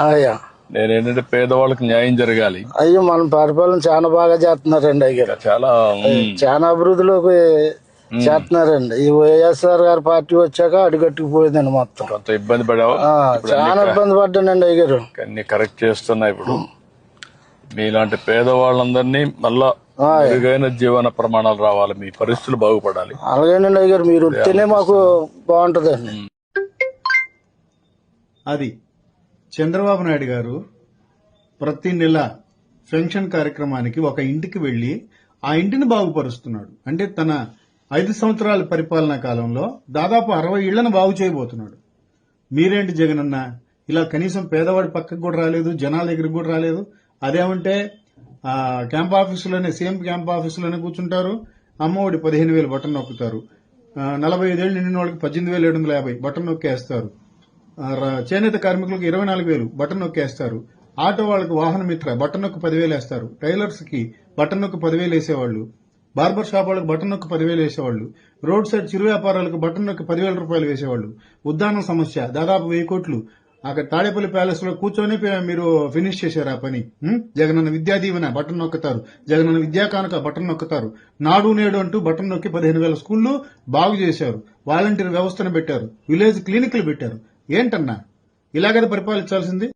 అయ్యా నేను ఏంటంటే పేదవాళ్ళకి న్యాయం జరగాలి. అయ్యో మన పరిపాలన చాలా బాగా చేస్తున్నారండి అయ్యారు చాలా చాలా అభివృద్ధిలోకి చేస్తున్నారండి. ఈ వైఎస్ఆర్ గారి పార్టీ వచ్చాక అడుగట్టుకుపోయిందండి మొత్తం. కొంత ఇబ్బంది పడావా? ఆ, చాలా ఇబ్బంది పడ్డానండి అయ్యారు అన్ని కరెక్ట్ చేస్తున్నా ఇప్పుడు. మీలాంటి పేదవాళ్ళందరినీ మళ్ళా మెరుగైన జీవన ప్రమాణాలు రావాలి. మీ పరిస్థితులు బాగుపడాలి. అలాగేనండి అయ్యారు మీరు వస్తేనే మాకు బాగుంటదండి. అది చంద్రబాబు నాయుడు గారు ప్రతి నెల పెన్షన్ కార్యక్రమానికి ఒక ఇంటికి వెళ్ళి ఆ ఇంటిని బాగుపరుస్తున్నాడు. అంటే తన ఐదు సంవత్సరాల పరిపాలనా కాలంలో దాదాపు అరవై ఇళ్ళను బాగు చేయబోతున్నాడు. మీరేంటి జగనన్న? ఇలా కనీసం పేదవాడి పక్కకు కూడా రాలేదు జనాల దగ్గరికి కూడా రాలేదు. అదేమంటే క్యాంప్ ఆఫీసులోనే సీఎం క్యాంప్ ఆఫీసులోనే కూర్చుంటారు. అమ్మఒడి పదిహేను వేలు బటన్ నొక్కుతారు. నలభై ఐదేళ్ళు నిండిన వాళ్ళకి పద్దెనిమిది వేల ఏడు వందల యాభై బటన్ నొక్కేస్తారు. చేనేత కార్మికులకు ఇరవై నాలుగు వేలు బటన్ నొక్కేస్తారు ఆటో వాళ్ళకి వాహన మిత్ర బటన్ నొక్కు పదివేలు వేస్తారు. టైలర్స్కి బటన్ నొక్కు పదివేలు వేసేవాళ్ళు. బార్బర్ షాప్ వాళ్ళకి బటన్ నొక్కు పదివేలు వేసేవాళ్ళు. రోడ్ సైడ్ చిరు వ్యాపారాలకు బటన్ నొక్కి పదివేల రూపాయలు వేసేవాళ్ళు. ఉద్దానం సమస్య దాదాపు వెయ్యి కోట్లు. అక్కడ తాడేపల్లి ప్యాలెస్లో కూర్చొని మీరు ఫినిష్ చేశారు ఆ పని. జగనన్న విద్యా దీవెన బటన్ నొక్కుతారు. జగనన్న విద్యా కానుక బటన్ నొక్కుతారు. నాడు నేడు అంటూ బటన్ నొక్కి పదిహేను వేల స్కూళ్ళు బాగు చేశారు. వాలంటీర్ వ్యవస్థను పెట్టారు. విలేజ్ క్లినిక్లు పెట్టారు. ఏంటన్నా? ఇలాగది పరిపాలించాల్సింది?